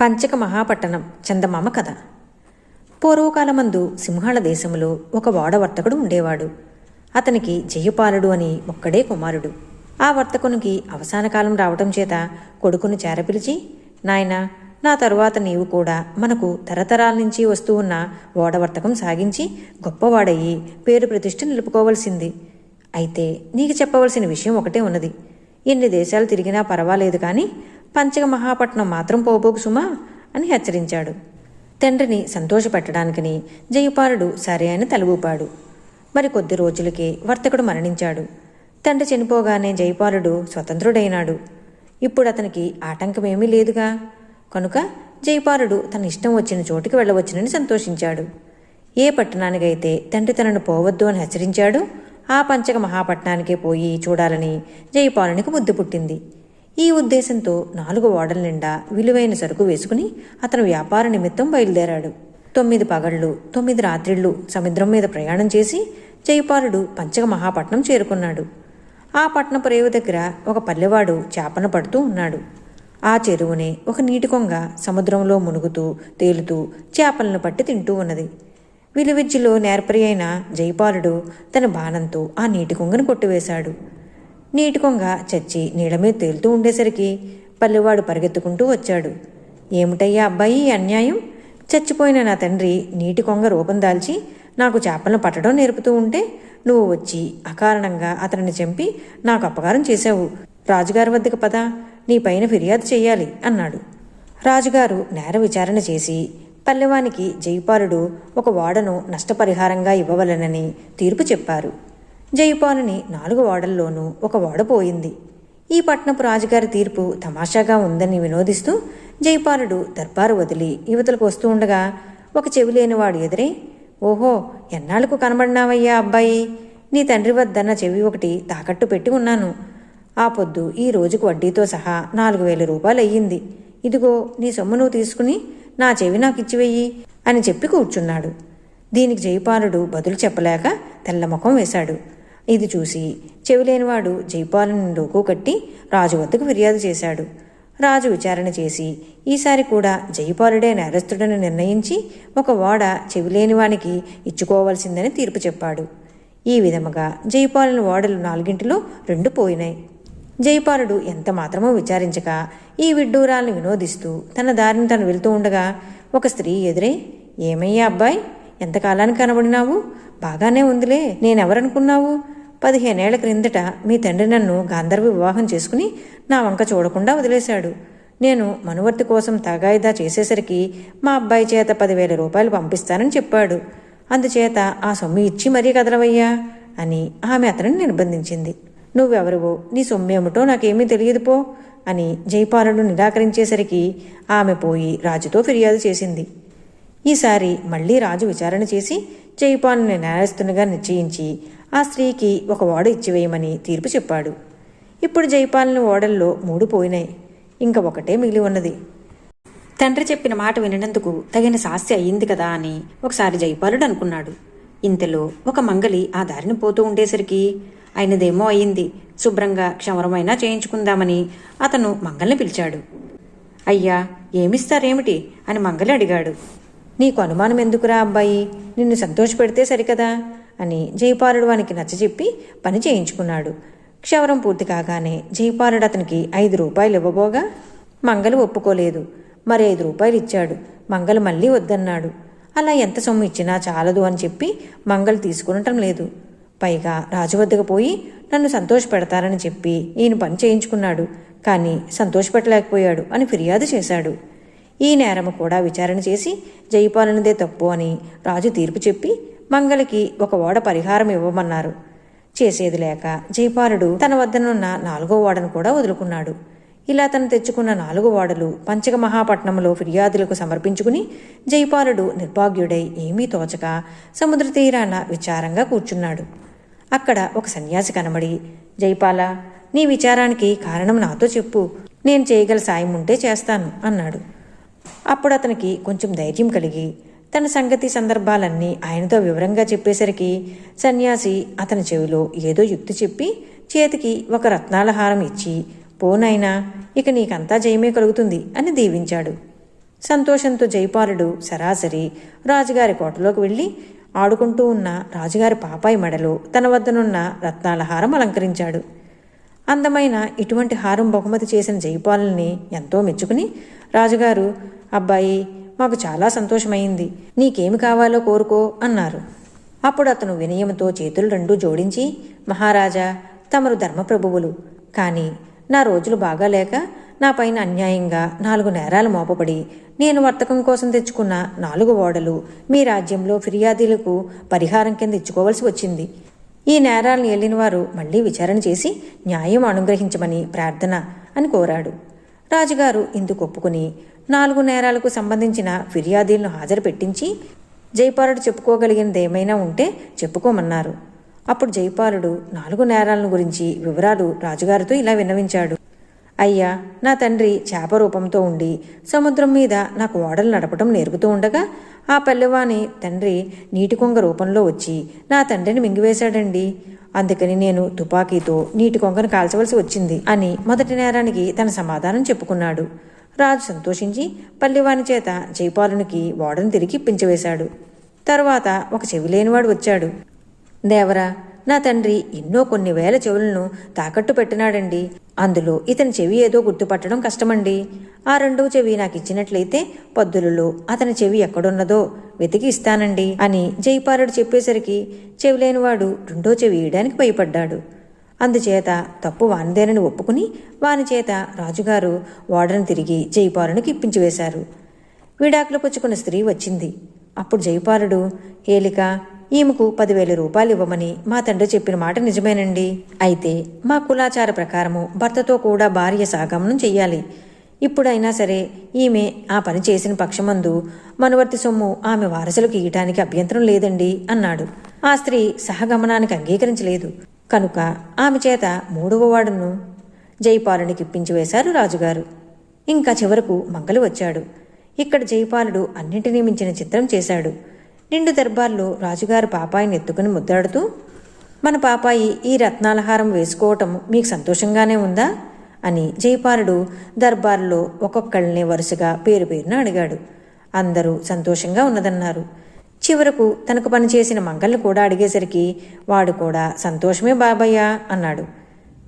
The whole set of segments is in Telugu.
పంచక మహాపట్టణం చందమామ కథ. పూర్వకాలమందు సింహాళ దేశంలో ఒక వాడవర్తకుడు ఉండేవాడు. అతనికి జయపాలుడు అని ఒక్కడే కుమారుడు. ఆ వర్తకునికి అవసాన కాలం రావటం చేత కొడుకును చేరపిలిచి నాయన నా తరువాత నీవు కూడా మనకు తరతరాల నుంచి వస్తూ ఉన్న ఓడవర్తకం సాగించి గొప్పవాడయ్యి పేరు ప్రతిష్ట నిలుపుకోవలసింది. అయితే నీకు చెప్పవలసిన విషయం ఒకటే ఉన్నది. ఎన్ని దేశాలు తిరిగినా పర్వాలేదు కానీ పంచక మహాపట్నం మాత్రం పోబోకు సుమా అని హెచ్చరించాడు. తండ్రిని సంతోషపెట్టడానికని జయపాలుడు సరే అని తలబూపాడు మరి కొద్ది రోజులకే వర్తకుడు మరణించాడు. తండ్రి చనిపోగానే జయపాలుడు స్వతంత్రుడైనాడు. ఇప్పుడు అతనికి ఆటంకమేమీ లేదుగా. కనుక జయపాలుడు తన ఇష్టం వచ్చిన చోటికి వెళ్ళవచ్చునని సంతోషించాడు. ఏ పట్టణానికైతే తండ్రి తనను పోవద్దు అని హెచ్చరించాడు ఆ పంచక మహాపట్నానికే పోయి చూడాలని జయపాలునికి బుద్ధి పుట్టింది. ఈ ఉద్దేశంతో నాలుగు ఓడల నిండా విలువైన సరుకు వేసుకుని అతను వ్యాపార నిమిత్తం బయలుదేరాడు. తొమ్మిది పగళ్ళు తొమ్మిది రాత్రిళ్ళు సముద్రం మీద ప్రయాణం చేసి జయపాలుడు పంచక మహాపట్నం చేరుకున్నాడు. ఆ పట్నపు రేవు దగ్గర ఒక పల్లెవాడు చేపన పడుతూ ఉన్నాడు. ఆ చెరువునే ఒక నీటి కొంగ సముద్రంలో మునుగుతూ తేలుతూ చేపలను పట్టి తింటూ ఉన్నది. విలువిద్యలో నేర్పరి అయిన జైపాలుడు తన బాణంతో ఆ నీటి కొంగను కొట్టివేశాడు. నీటి కొంగ చచ్చి నీళ్ళ మీద తేలుతూ ఉండేసరికి పల్లెవాడు పరిగెత్తుకుంటూ వచ్చాడు. ఏమిటయ్యా అబ్బాయి ఈ అన్యాయం? చచ్చిపోయిన నా తండ్రి నీటి కొంగ రూపం దాల్చి నాకు చేపలను పట్టడం నేర్పుతూ ఉంటే నువ్వు వచ్చి అకారణంగా అతనిని చంపి నాకు అపకారం చేశావు. రాజుగారి వద్దకు పద నీ పైన ఫిర్యాదు చేయాలి అన్నాడు. రాజుగారు నేర విచారణ చేసి పల్లెవానికి జైపాలుడు ఒక వాడను నష్టపరిహారంగా ఇవ్వవలెనని తీర్పు చెప్పారు. జైపాలుని నాలుగు వాడల్లోనూ ఒక వాడ పోయింది. ఈ పట్నపు రాజుగారి తీర్పు తమాషాగా ఉందని వినోదిస్తూ జైపాలుడు దర్బారు వదిలి యువతలకు వస్తూ ఉండగా ఒక చెవి లేనివాడు ఎదురే ఓహో ఎన్నాళ్ళకు కనబడినావయ్యా అబ్బాయి? నీ తండ్రి వద్దన్న చెవి ఒకటి తాకట్టు పెట్టి ఉన్నాను. ఆ పొద్దు ఈ రోజుకు వడ్డీతో సహా నాలుగు వేల రూపాయలు అయ్యింది ఇదిగో నీ సొమ్ము నువ్వు తీసుకుని నా చెవి నాకు ఇచ్చివెయ్యి అని చెప్పి కూర్చున్నాడు. దీనికి జయపాలుడు బదులు చెప్పలేక తెల్లముఖం వేశాడు. ఇది చూసి చెవిలేనివాడు జైపాలను డోకు కట్టి రాజు వద్దకు ఫిర్యాదు చేశాడు. రాజు విచారణ చేసి ఈసారి కూడా జయపాలుడే నేరస్తుడని నిర్ణయించి ఒక ఓడ చెవిలేనివానికి ఇచ్చుకోవాల్సిందని తీర్పు చెప్పాడు. ఈ విధముగా జయపాలుని ఓడలు నాలుగింటిలో రెండు పోయినాయి. జయపాలుడు ఎంత మాత్రమో విచారించక ఈ విడ్డూరాలను వినోదిస్తూ తన దారిని తను వెళ్తూ ఉండగా ఒక స్త్రీ ఎదురై ఏమయ్యా అబ్బాయి ఎంతకాలానికి కనబడినావు? బాగానే ఉందిలే నేనెవరనుకున్నావు? పదిహేనేళ్ళ క్రిందట మీ తండ్రి నన్ను గాంధర్వ వివాహం చేసుకుని నా వంక చూడకుండా వదిలేశాడు. నేను మనువర్తి కోసం తగాయిదా చేసేసరికి మా అబ్బాయి చేత పదివేల రూపాయలు పంపిస్తానని చెప్పాడు. అందుచేత ఆ సొమ్ము ఇచ్చి మరీ కదలవయ్యా? అని ఆమె అతనిని నిర్బంధించింది. నువ్వెవరివో? నీ సొమ్మేమిటో నాకేమీ తెలియదు పో అని జైపాలుడు నిరాకరించేసరికి ఆమె పోయి రాజుతో ఫిర్యాదు చేసింది. ఈసారి మళ్ళీ రాజు విచారణ చేసి జైపాలుని నేరస్తునిగా నిశ్చయించి ఆ స్త్రీకి ఒక ఓడ ఇచ్చివేయమని తీర్పు చెప్పాడు. ఇప్పుడు జైపాలని ఓడల్లో మూడు పోయినాయి. ఇంక ఒకటే మిగిలి ఉన్నది. తండ్రి చెప్పిన మాట విననందుకు తగిన శాస్తి అయ్యింది కదా అని ఒకసారి జైపాలుడు అనుకున్నాడు. ఇంతలో ఒక మంగలి ఆ దారిని పోతూ ఉండేసరికి అయినదేమో అయింది శుభ్రంగా క్షమరమైనా చేయించుకుందామని అతను మంగల్ని పిలిచాడు. అయ్యా ఏమిస్తారేమిటి అని మంగలి అడిగాడు. నీకు అనుమానం ఎందుకురా అబ్బాయి? నిన్ను సంతోషపెడితే సరికదా? అని జయపాలుడు వానికి నచ్చజెప్పి పని చేయించుకున్నాడు. క్షవరం పూర్తి కాగానే జయపాలుడు అతనికి ఐదు రూపాయలు ఇవ్వబోగా మంగలు ఒప్పుకోలేదు. మరి ఐదు రూపాయలు ఇచ్చాడు. మంగలు మళ్ళీ వద్దన్నాడు. అలా ఎంత సొమ్ము ఇచ్చినా చాలదు అని చెప్పి మంగలు తీసుకునటం లేదు. పైగా రాజు వద్దకు పోయి నన్ను సంతోషపెడతారని చెప్పి ఈయన పని చేయించుకున్నాడు. కానీ సంతోషపెట్టలేకపోయాడు అని ఫిర్యాదు చేశాడు. ఈ నేరము కూడా విచారణ చేసి జయపాలనదే తప్పు అని రాజు తీర్పు చెప్పి మంగళకి ఒక ఓడ పరిహారం ఇవ్వమన్నారు. చేసేది లేక జైపాలుడు తన వద్దనున్న నాలుగో ఓడను కూడా వదులుకున్నాడు. ఇలా తను తెచ్చుకున్న నాలుగు ఓడలు పంచక మహాపట్నంలో ఫిర్యాదులకు సమర్పించుకుని జైపాలుడు నిర్భాగ్యుడై ఏమీ తోచక సముద్ర తీరాన విచారంగా కూర్చున్నాడు. అక్కడ ఒక సన్యాసి కనబడి జైపాల నీ విచారానికి కారణం నాతో చెప్పు. నేను చేయగల సాయం ఉంటే చేస్తాను అన్నాడు. అప్పుడు అతనికి కొంచెం ధైర్యం కలిగి తన సంగతి సందర్భాలన్నీ ఆయనతో వివరంగా చెప్పేసరికి సన్యాసి అతని చెవిలో ఏదో యుక్తి చెప్పి చేతికి ఒక రత్నాల హారం ఇచ్చి పోనైనా ఇక నీకంతా జయమే కలుగుతుంది అని దీవించాడు. సంతోషంతో జైపాలుడు సరాసరి రాజుగారి కోటలోకి వెళ్ళి ఆడుకుంటూ ఉన్న రాజుగారి పాపాయి మెడలో తన వద్దనున్న రత్నాల హారం అలంకరించాడు. అందమైన ఇటువంటి హారం బహుమతి చేసిన జైపాలుని ఎంతో మెచ్చుకుని రాజుగారు అబ్బాయి మాకు చాలా సంతోషమైంది. నీకేమి కావాలో కోరుకో అన్నారు. అప్పుడు అతను వినయంతో చేతులు రెండూ జోడించి మహారాజా తమరు ధర్మప్రభువులు. కానీ నా రోజులు బాగాలేక నా పైన అన్యాయంగా నాలుగు నేరాలు మోపబడి నేను వర్తకం కోసం తెచ్చుకున్న నాలుగు ఓడలు మీ రాజ్యంలో ఫిర్యాదులకు పరిహారం కింద ఇచ్చుకోవలసి వచ్చింది. ఈ నేరాలను ఏలిన వారు మళ్ళీ విచారణ చేసి న్యాయం అనుగ్రహించమని ప్రార్థన అని కోరాడు. రాజుగారు ఇందుకు ఒప్పుకుని నాలుగు నేరాలకు సంబంధించిన ఫిర్యాదీలను హాజరు పెట్టించి జైపాలుడు చెప్పుకోగలిగినది ఏమైనా ఉంటే చెప్పుకోమన్నారు. అప్పుడు జైపాలుడు నాలుగు నేరాలను గురించి వివరాలు రాజుగారితో ఇలా విన్నవించాడు. అయ్యా నా తండ్రి చేప రూపంతో ఉండి సముద్రం మీద నాకు ఓడలు నడపడం నేర్పుతూ ఉండగా ఆ పల్లెవాని తండ్రి నీటి కొంగ రూపంలో వచ్చి నా తండ్రిని మింగివేశాడండి. అందుకని నేను తుపాకీతో నీటి కొంగను కాల్చవలసి వచ్చింది అని మొదటి నేరానికి తన సమాధానం చెప్పుకున్నాడు. రాజు సంతోషించి పల్లెవాని చేత జైపాలునికి ఓడను తిరిగి ఇప్పించవేశాడు తర్వాత ఒక చెవిలేనివాడు వచ్చాడు. దేవరా నా తండ్రి ఎన్నో కొన్ని వేల చెవులను తాకట్టు పెట్టినాడండి. అందులో ఇతని చెవి ఏదో గుర్తుపట్టడం కష్టమండి. ఆ రెండవ చెవి నాకు ఇచ్చినట్లయితే పద్దులలో అతని చెవి ఎక్కడున్నదో వెతికి ఇస్తానండి అని జైపాలుడు చెప్పేసరికి చెవిలేనివాడు రెండో చెవి ఇయడానికి భయపడ్డాడు. అందుచేత తప్పు వానిదేనని ఒప్పుకుని వాని చేత రాజుగారు ఓడను తిరిగి జైపాలునికి ఇప్పించివేశారు విడాకులు పుచ్చుకున్న స్త్రీ వచ్చింది. అప్పుడు జైపాలుడు ఏలిక ఈమెకు పదివేల రూపాయలు ఇవ్వమని మా తండ్రి చెప్పిన మాట నిజమేనండి. అయితే మా కులాచార ప్రకారము భర్తతో కూడా భార్య సాగమనం చెయ్యాలి. ఇప్పుడైనా సరే ఈమె ఆ పని చేసిన పక్షమందు మనవర్తి సొమ్ము ఆమె వారసులకు ఇయ్యటానికి అభ్యంతరం లేదండి అన్నాడు. ఆ స్త్రీ సహగమనానికి అంగీకరించలేదు. కనుక ఆమె చేత మూడవ వాడును జైపాలునికి ఇప్పించి వేశారు రాజుగారు. ఇంకా చివరకు మంగలి వచ్చాడు. ఇక్కడ జైపాలుడు అన్నింటినీ మించిన చిత్రం చేశాడు. నిండు దర్బార్లో రాజుగారు పాపాయిని ఎత్తుకుని ముద్దాడుతూ మన పాపాయి ఈ రత్నాలహారం వేసుకోవటం మీకు సంతోషంగానే ఉందా? అని జైపాలుడు దర్బార్లో ఒక్కొక్కళ్ళని వరుసగా పేరు పేరున అడిగాడు. అందరూ సంతోషంగా ఉన్నదన్నారు. చివరకు తనకు పనిచేసిన మంగళ్ళు కూడా అడిగేసరికి వాడు కూడా సంతోషమే బాబయ్యా అన్నాడు.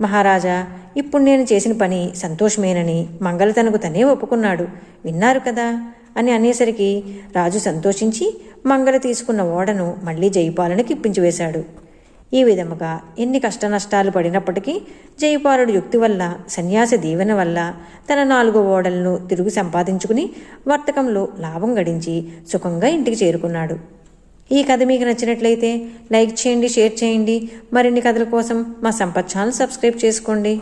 మహారాజా ఇప్పుడు నేను చేసిన పని సంతోషమేనని మంగళ తనకు తనే ఒప్పుకున్నాడు. విన్నారు కదా అని అనేసరికి రాజు సంతోషించి మంగళ తీసుకున్న ఓడను మళ్ళీ జయపాలనకి ఇప్పించివేశాడు ఈ విధముగా ఎన్ని కష్టనష్టాలు పడినప్పటికీ జయపాలుడు యుక్తి వల్ల సన్యాసి దీవెన వల్ల తన నాలుగు ఓడలను తిరుగు సంపాదించుకుని వర్తకంలో లాభం గడించి సుఖంగా ఇంటికి చేరుకున్నాడు. ఈ కథ మీకు నచ్చినట్లయితే లైక్ చేయండి షేర్ చేయండి. మరిన్ని కథల కోసం మా సంపత్ ఛానల్ సబ్స్క్రైబ్ చేసుకోండి.